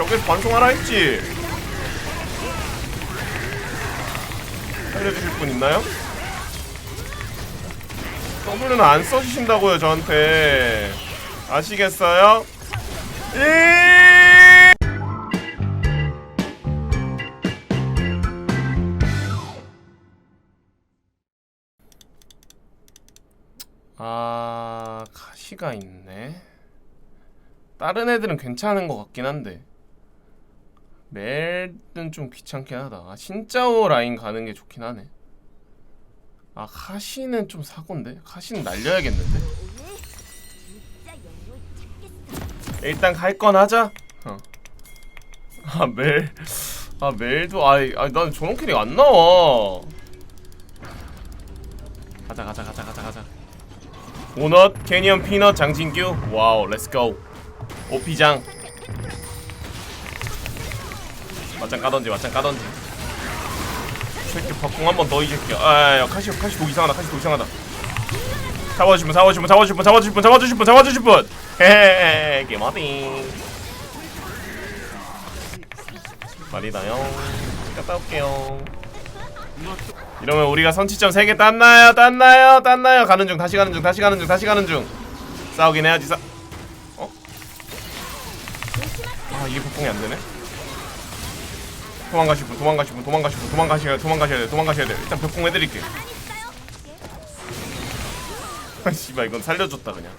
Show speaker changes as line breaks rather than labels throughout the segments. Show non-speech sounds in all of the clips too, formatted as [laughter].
벽에 반송하라 했지. 알려주실 분 있나요? W는 안 써주신다고요 저한테. 아시겠어요? 이! 아 가시가 있네. 다른 애들은 괜찮은 것 같긴 한데 멜은 좀 귀찮긴 하다. 아, 신짜오 라인 가는 게 좋긴 하네. 아 카시는 좀 사고인데? 카시는 날려야겠는데? 일단 갈 건 하자. 어. 아 멜 아 멜도 아이 아니 난 저런 캐릭 안 나와. 가자 가자 가자 가자 가자. 오넛 캐니언 피넛 장진규. 와우 렛츠고. 오피장 맞짱 까던지 맞짱 까던지. 새끼 박공 한 번 더 이 새끼야. 아야 카시 카시 독 이상하다 카시 독 이상하다. 잡아주실 분 잡아주실 분 잡아주실 분 잡아주실 분 잡아주실 분 잡아주실 분. 헤헤헤 게마딩 말이다요? 갔다 올게요. 이러면 우리가 선취점 3개 땄나요? 땄나요? 땄나요? 가는 중 다시 가는 중 다시 가는 중 다시 가는 중. 싸우긴 해야지 싸 어? 아 이게 복공이 안 되네 도망가실 분 도망가실 분 도망가실 분 도망가셔야 돼 도망가셔야 돼 도망가셔야 돼 일단 벽공 해드릴게 [laughs] 아 씨발 이건 살려줬다 그냥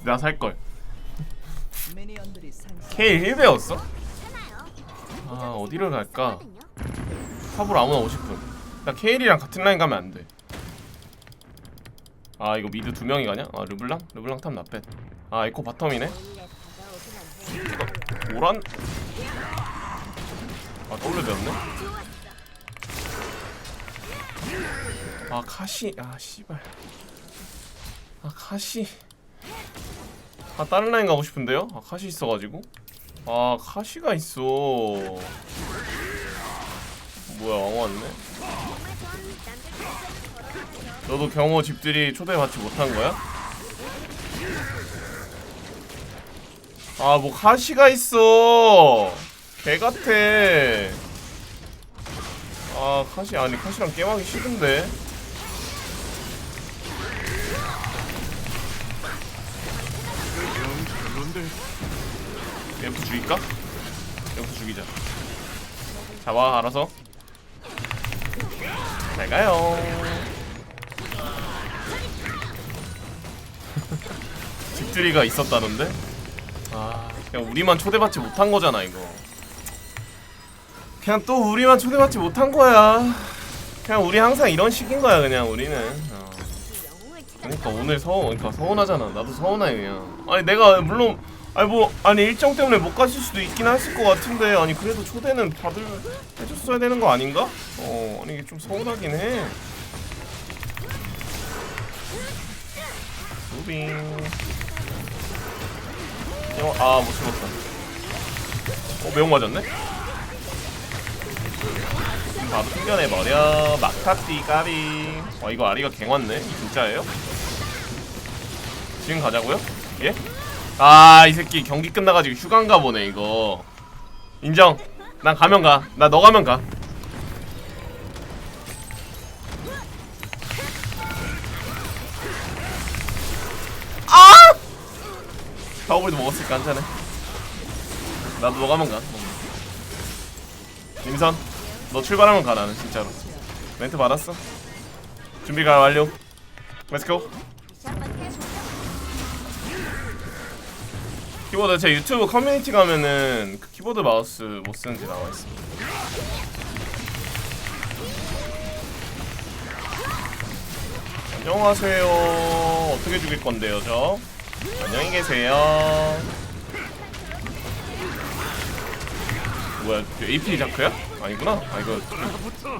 내가 살걸
미니언들이 상승.
K 1 배웠어? 아 어디를 갈까 탑으로 아무나 50분 나 KL이랑 같은 라인 가면 안돼 아 이거 미드 두 명이 가냐? 아 르블랑? 르블랑 탑 나빼 아 에코 바텀이네 오란? 아 W 배웠네? 아 카시 아 씨발. 아 카시. 아 다른 라인 가고 싶은데요? 아 카시 있어가지고? 아 카시가 있어. 뭐야 왕 왔네? 너도 경호 집들이 초대받지 못한 거야? 아 뭐 카시가 있어 개 같아. 아 카시 아니 카시랑 게임하기 싫은데. 얘부터 죽일까? 얘부터 죽이자. 잡아 알아서. 잘 가요. [laughs] 집들이가 있었다는데? 아 그냥 우리만 초대받지 못한 거잖아 이거 그냥 또 우리만 초대받지 못한 거야. 그냥 우리 항상 이런 식인 거야 그냥 우리는. 어. 그러니까 오늘 서운 그러니까 서운하잖아. 나도 서운해 그냥. 아니 내가 물론 아니 뭐 아니 일정 때문에 못 가실 수도 있긴 했을 것 같은데 아니 그래도 초대는 다들 해줬어야 되는 거 아닌가? 어 아니 이게 좀 서운하긴 해. 무빙 어, 아못 죽었다. 어 매운 맞았네? 바로 튕겨내버려. 막타띠 까비. 와 이거 아리가 갱왔네. 진짜예요? 지금 가자고요? 예? 아 이 새끼 경기 끝나가지고 휴가인가 보네 이거. 인정. 난 가면 가나 너 가면 가. 아! 파워볼도 먹었으니까 한잔해. 나도 너 가면 가. 임선 너 출발하면 가 나는 진짜로 멘트 받았어 준비가 완료 렛츠고 키보드 제 유튜브 커뮤니티 가면은 그 키보드 마우스 못 쓰는지 나와 있습니다. 안녕하세요. 어떻게 죽일 건데요, 저? 안녕히 계세요. 뭐야, AP 자크야? 아니구나. 아 이거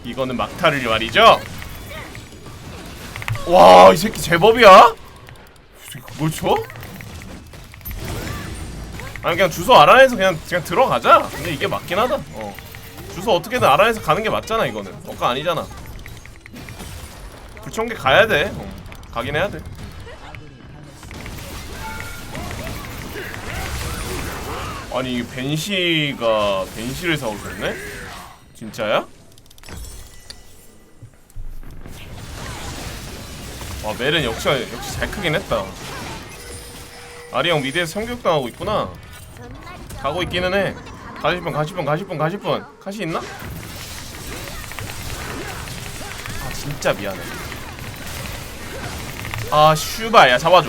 이거는 막타를 말이죠. 와, 이 새끼 제법이야? 뭘 쳐? 아니 그냥 주소 알아내서 그냥 그냥 들어가자. 근데 이게 맞긴 하다. 어. 주소 어떻게든 알아내서 가는 게 맞잖아 이거는. 억까 아니잖아. 불청객 가야 돼. 어. 가긴 해야 돼. 아니 벤시가 벤시를 사오셨네? 진짜야? 와 멜은 역시 역시 잘 크긴 했다. 아리 형 미드에서 성격당하고 있구나. 가고 있기는 해. 가실 분 가실 분 가실 분 가실 분 가시 있나? 아 진짜 미안해. 아 슈발 야 잡아줘.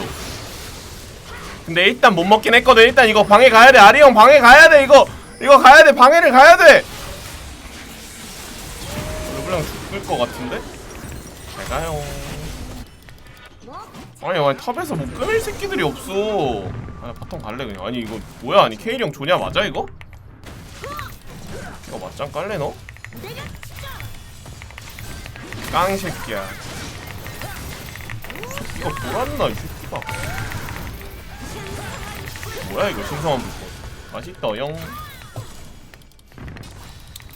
근데 일단 못 먹긴 했거든. 일단 이거 방에 가야 돼. 아리 형 방에 가야 돼. 이거 이거 가야 돼. 방해를 가야 돼. 죽을 것 같은데? 잘 가요. 아니 아니 탑에서 뭐 끊을 새끼들이 없어. 아 바텀 갈래 그냥. 아니 이거 뭐야? 아니 케일이 형 조냐 맞아 이거? 이거 맞짱 깔래 너? 깡 새끼야. 이거 돌았나 이 새끼가. 뭐야 이거 신성한 불꽃. 맛있다 영.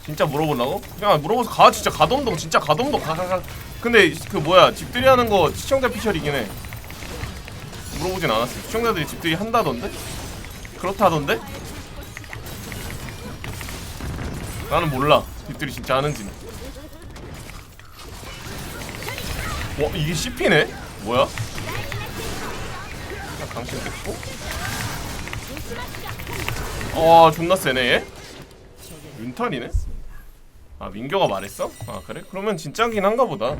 진짜 물어보려고? 그냥 물어봐서 가 진짜 가dom동 진짜 가dom동 가가가. 근데 그 뭐야 집들이 하는 거 시청자 피셜이긴 해. 물어보진 않았어. 시청자들이 집들이 한다던데? 그렇다던데? 나는 몰라. 집들이 진짜 하는지는. 와 이게 CP네? 뭐야? 자, 당신 됐고. 와 존나 세네 얘. 윤탄이네? 아 민교가 말했어? 아 그래? 그러면 진짜긴 한가 보다.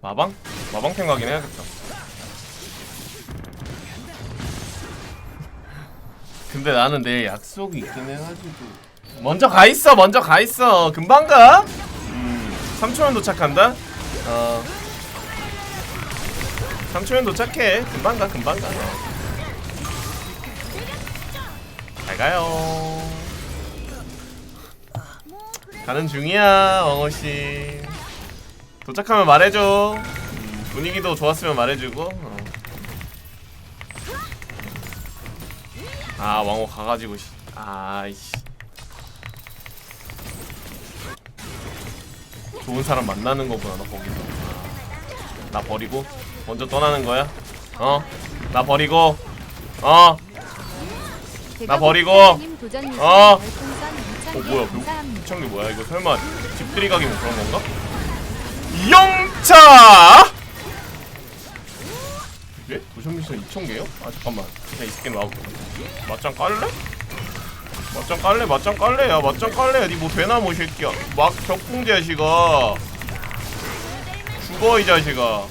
마방? 마방템 가긴 해야겠다. 근데 나는 내일 약속이 있긴 해가지고 먼저 가 있어 먼저 가 있어 금방 가. 음 3초면 도착한다. 어 3초면 도착해 금방 가 금방 가. 잘 가요. 가는 중이야 왕호 씨. 도착하면 말해줘. 음, 분위기도 좋았으면 말해주고. 어. 아 왕호 가가지고 씨. 아이씨. 좋은 사람 만나는 거구나 너 거기서. 아, 나 버리고 먼저 떠나는 거야? 어? 나 버리고 어? 나 버리고 어? 어 뭐야 그 시청기 뭐야 이거 설마 집들이 가기 뭐 그런 건가? 영차! 이게? 도전 미션 2,000개요? 아 잠깐만 그냥 이 새끼 나와볼게 맞짱 깔래? 맞짱 깔래? 맞짱 깔래? 야 맞짱 깔래? 야니뭐 되나 뭐이 새끼야 막 벽붕대 자식아 죽어 이 자식아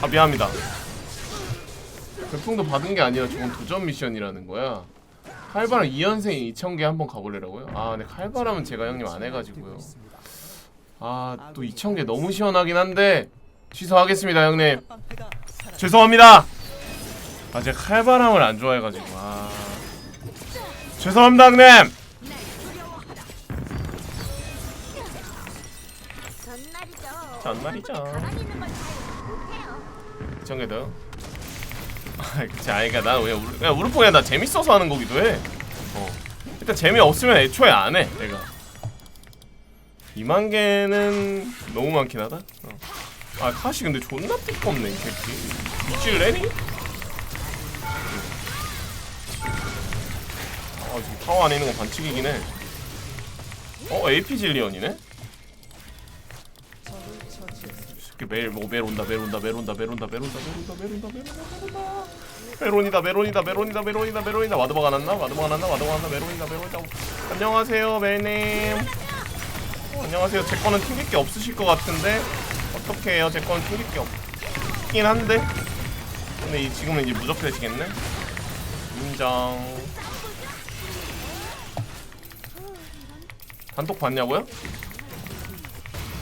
아 미안합니다 별풍도 받은 게 아니라 저건 도전 미션이라는 거야 칼바람 2연생 2,000개 한번 가볼래라고요? 아 근데 칼바람은 제가 형님 안 해가지고요 아 또 2,000개 너무 시원하긴 한데 취소하겠습니다 형님. 죄송합니다 아 제가 칼바람을 안 좋아해가지고 아 죄송합니다 형님
잘 못해요.
2,000개 더요? 아 그치 그니까 나 그냥 우르, 그냥 우르포야 나 재밌어서 하는 거기도 해 어. 일단 재미없으면 애초에 안해 내가 2만 개는 너무 많긴 하다 어. 아 카시 근데 존나 띠껍네 이 새끼 미칠래니? 아 지금 타워 안에 있는 건 반칙이긴 해 어? AP 질리언이네? 이렇게 매일 뭐 매일 온다 매일 온다 매일 온다 매일 온다 매일 온다 매일 온다 매일 온다 매일 온다 매일 온다 메론이다 메론이다 메론이다 메론이다 메론이다 와드버가 났나 와드버가 났나 와드버가 났나 메론이다 메론이다 안녕하세요 멜님 어, 안녕하세요 제 거는 튕길 게 없으실 것 같은데 어떻게 해요 제 거는 튕길 게 없긴 한데 근데 이 지금은 이제 무적되시겠네 인정 단톡 봤냐고요?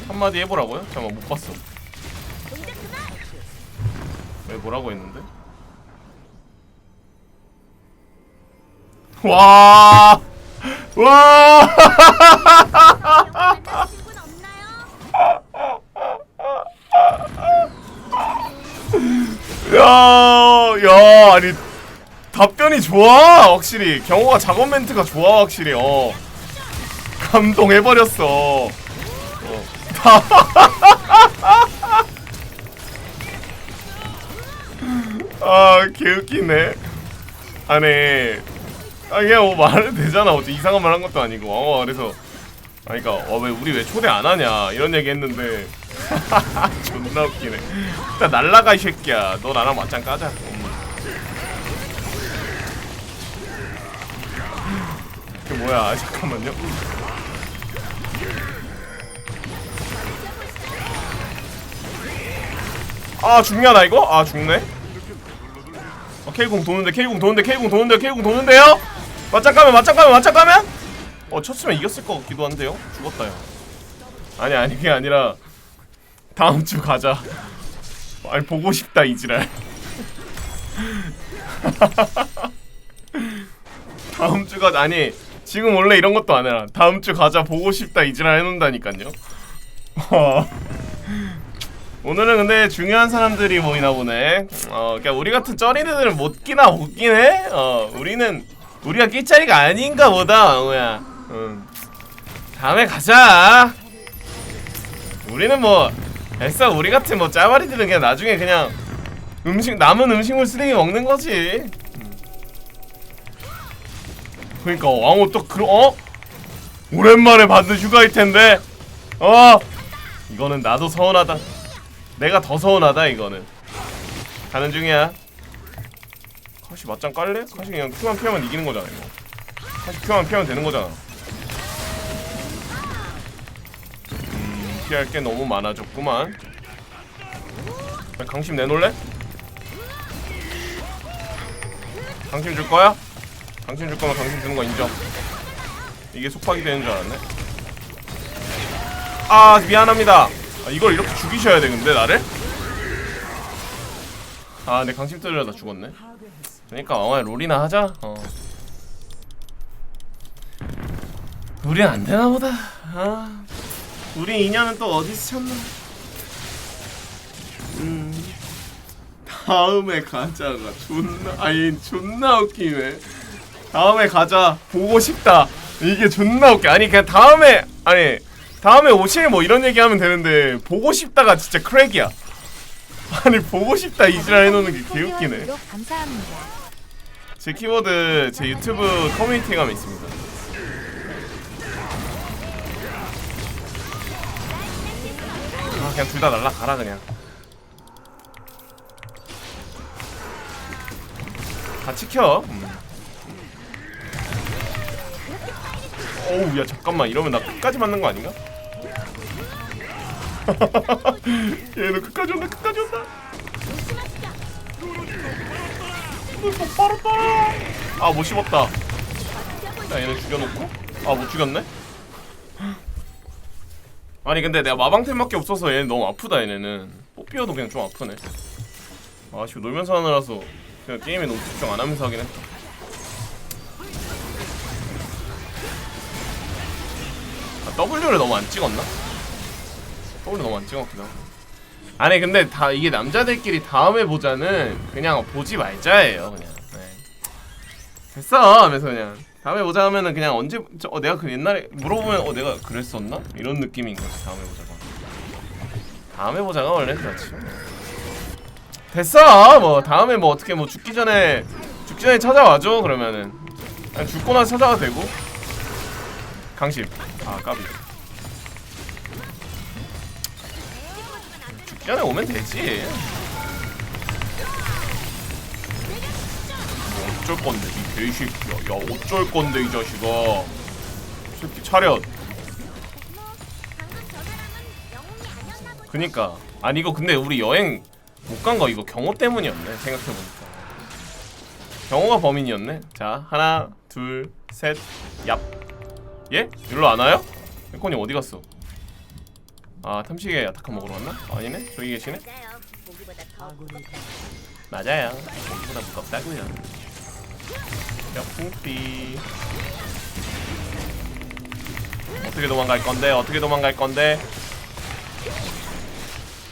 한마디 해보라고요? 잠깐만 못 봤어 왜 뭐라고 했는데? 와! 와! 야, 야, 아니 답변이 좋아, 확실히 경호가 작업 멘트가 좋아, 확실히. 어, 감동해 버렸어. 어. [laughs] 아 개웃기네. 아니 아 그냥 뭐 말해도 되잖아. 어째 이상한 말 한 것도 아니고. 어 그래서. 아니 그니까 어, 왜 우리 왜 초대 안 하냐. 이런 얘기 했는데. [laughs] 존나 웃기네. 일단 날라가 이 새끼야. 너 나랑 맞짱 까자 음. 그 뭐야? 아, 잠깐만요. 아 죽냐 이거? 아 죽네 어, K공 도는데 K공 도는데 K공 도는데 K공 도는데요? 맞짱 까면 맞짱 까면 맞짱 까면? 어 쳤으면 이겼을 것 같기도 한데요? 죽었다 요 아니 아니 그게 아니라 다음 주 가자 아니 보고 싶다 이지랄 [laughs] 다음 주가 아니 지금 원래 이런 것도 안 해라 다음 주 가자 보고 싶다 이지랄 해놓는다니까요 오늘은 근데 중요한 사람들이 모이나 보네. 어, 그러니까 우리 같은 쩌리들은 못 끼나 못 끼네. 어, 우리는 우리가 낄 자리가 아닌가 보다, 뭐야. 응. 다음에 가자. 우리는 뭐, 애써 우리 같은 뭐 짜바리들은 그냥 나중에 그냥 음식 남은 음식물 쓰레기 먹는 거지. 음. 그러니까 왕호 또 그러 어? 오랜만에 받는 휴가일 텐데. 어? 이거는 나도 서운하다. 내가 더 서운하다 이거는. 가는 중이야. 카시 맞짱 깔래? 카시 그냥 큐만 피하면 이기는 거잖아 이거. 카시 큐만 피하면 되는 거잖아. 음 피할 게 너무 많아졌구만. 야, 강심 내놓을래? 강심 줄 거야? 강심 줄 거면 강심 주는 거 인정. 이게 속박이 되는 줄 알았네. 아 미안합니다 아, 이걸 이렇게 죽이셔야 돼 근데 나를? 아내 강심 뜯으려다 죽었네. 그러니까 어 롤이나 하자. 어. 우린 안 되나 보다. 아. 우리 인연은 또 어디서 찾나? 음. 다음에 가자가 존나 아니 존나 웃기네. 다음에 가자. 보고 싶다. 이게 존나 웃겨. 아니 그냥 다음에 아니 다음에 오실 뭐 이런 얘기하면 되는데 보고 싶다가 진짜 크랙이야 [laughs] 아니 보고 싶다 이지랄 해놓는 게 개웃기네. 제 키워드 제 유튜브 커뮤니티 가면 있습니다 아 그냥 둘 다 날라가라 그냥 같이 켜 음. 어우 야 잠깐만 이러면 나 끝까지 맞는 거 아닌가? [laughs] 얘는 끝까지 온다 끝까지 온다. 바로 따라 아못 씹었다. 야 얘는 죽여놓고? 아 못 죽였네? 아니 근데 내가 마방템밖에 없어서 얘는 너무 아프다 얘네는. 뽀삐어도 그냥 좀 아프네. 아씨 놀면서 하느라서 그냥 게임에 너무 집중 안 하면서 하긴 했다. 아, W를 너무 안 찍었나? W 너무 안 하고 아니 근데 다 이게 남자들끼리 다음에 보자는 그냥 보지 말자예요 그냥. 네. 됐어! 하면서 그냥. 다음에 보자 하면은 그냥 언제 저, 어, 내가 그 옛날에 물어보면 어 내가 그랬었나? 이런 느낌인 거지 다음에 보자가 다음에 보자가 원래 그렇지. 됐어! 뭐 다음에 뭐 어떻게 뭐 죽기 전에 죽기 전에 찾아와줘 그러면은. 죽고 나서 찾아와도 되고. 강심. 아 까비 전에 오면 되지 뭐 어쩔 건데 이 개새끼야 야 어쩔 건데 이 자식아 이 새끼 차렷. 그니까 아니 이거 근데 우리 여행 못 간 거 이거 경호 때문이었네 생각해보니까 경호가 범인이었네 자 하나 둘셋얍 예? 일로 안 와요? 에코님 어디 갔어? 아 탐식에 야타카 먹으러 갔나? 아니네 저기 계시네
맞아요. 보기보다 더
아군이
맞아요 보다 무겁다고요 역풍띠 어떻게 도망갈 건데 어떻게 도망갈 건데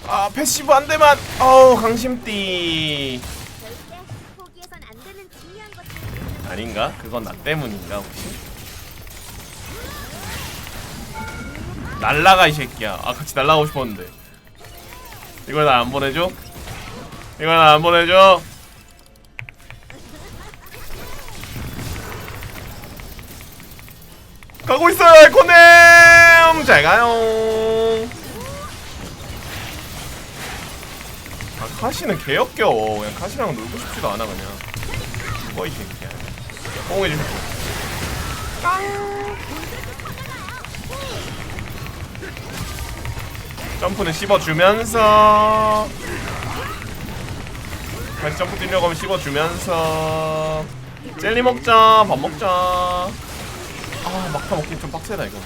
아 패시브 한 대만 어우 강심띠
안.
아닌가? 그건 나 때문인가 혹시? 날라가 이 새끼야. 아 같이 날라가고 싶었는데. 이걸 나 안 보내줘? 이걸 나 안 보내줘? 가고 있어요 에코넴 잘가요. 아 카시는 개역겨워 그냥 카시랑 놀고 싶지도 않아 그냥. 죽어 이 새끼야. 뽕해주고 깡 점프는 씹어주면서. 다시 점프 뛰려고 하면 씹어주면서. 젤리 먹자 밥 먹자. 아 막타 먹기 좀 빡세다 이거.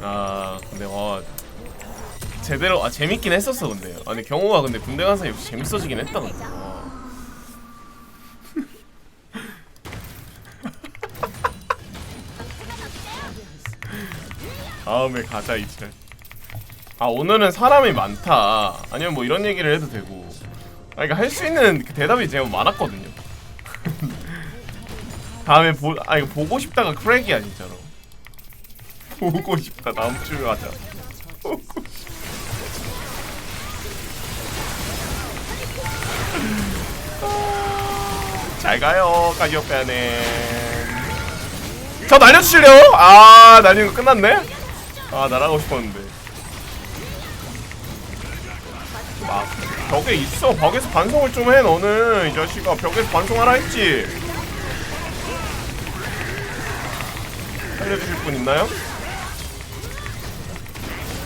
아 근데 와 제대로 아 재밌긴 했었어 근데. 아니 경호가 근데 군대 간 사이 역시 재밌어지긴 했다 근데. 와. 다음에 가자 이제. 아 오늘은 사람이 많다. 아니면 뭐 이런 얘기를 해도 되고. 아 그러니까 할 수 있는 그 대답이 제가 많았거든요. [laughs] 다음에 보, 아 이거 보고 싶다가 크랙이야 진짜로. [laughs] 보고 싶다. 다음 주에 가자. 보고 싶- 잘 가요 가디오페아네 저 날려주실래요? 아 날리는 거 끝났네? 아 날아가고 싶었는데. 막 벽에 있어. 벽에서 반송을 좀 해 너는. 이 자식아 벽에서 반송하라 했지. 살려주실 분 있나요?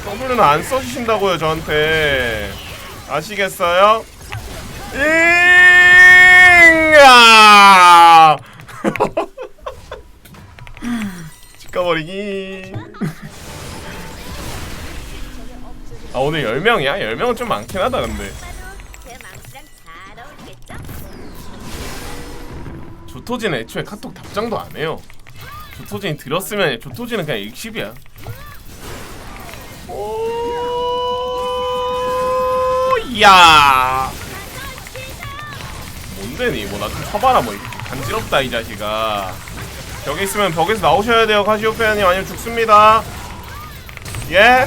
W는 안 써주신다고요 저한테. 아시겠어요? 잉아! [laughs] 집 가버리기 아 오늘 10명이야? 10명은 좀 많긴 하다 근데? 조토지는 애초에 카톡 답장도 안 해요 조토진이 들었으면 조토지는 그냥 익십이야 오, 야 뭔데 니? 뭐 나 좀 쳐봐라 뭐 간지럽다 이 자식아 벽에 있으면 벽에서 나오셔야 돼요 카시오페아님 아니면 죽습니다 예?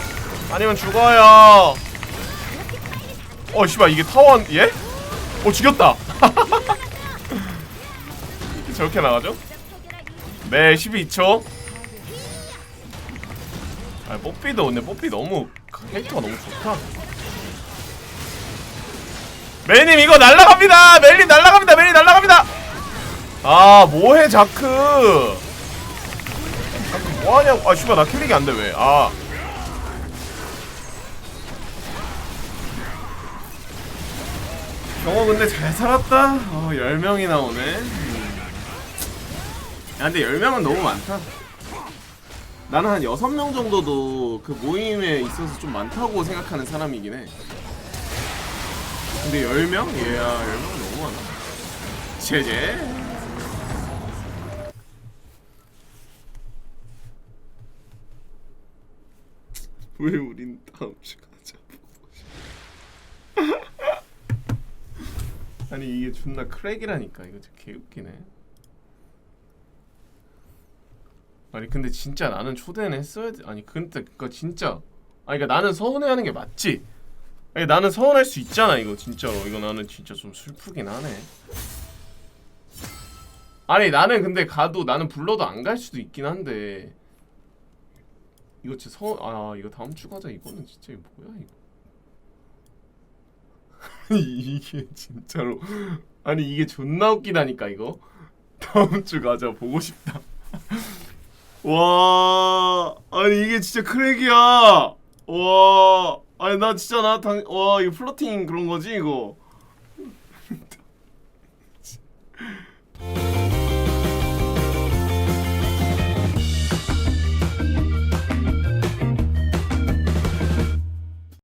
아니면 죽어요. 어 씨발 이게 타원 예? 어 죽였다. [laughs] 저렇게 나가죠? 네 12초. 아 뽀삐도 근데 뽀삐 너무 캐릭터가 너무 좋다. 멜님 이거 날라갑니다! 멜님 날라갑니다! 멜님 날라갑니다! 아 뭐해 자크? 자크 뭐하냐고? 아 씨발 나 킬릭이 안돼 왜아 경호 근데 잘 살았다? 어 10명이 나 오네. 야 근데 10명은 너무 많다. 나는 한 6명 정도도 그 모임에 있어서 좀 많다고 생각하는 사람이긴 해. 근데 10명? 얘야 10명은 너무 많아. 제제. 왜 우린 다음 주 가자 아니 이게 존나 크랙이라니까. 이거 진짜 개웃기네. 아니 근데 진짜 나는 초대는 했어야 돼. 아니 근데 그거 진짜. 아니 그러니까 나는 서운해하는 게 맞지? 아니 나는 서운할 수 있잖아 이거 진짜로. 이거 나는 진짜 좀 슬프긴 하네. 아니 나는 근데 가도 나는 불러도 안 갈 수도 있긴 한데. 이거 진짜 서아 이거 다음 주 가자. 이거는 진짜 이거 뭐야 이거 [laughs] 이게 진짜로. 아니 이게 존나 웃기다니까 이거. 다음 주 가자. 보고 싶다. [laughs] 와 아니 이게 진짜 크랙이야. 와 아니 나 진짜 나당와 이거 플러팅 그런 거지 이거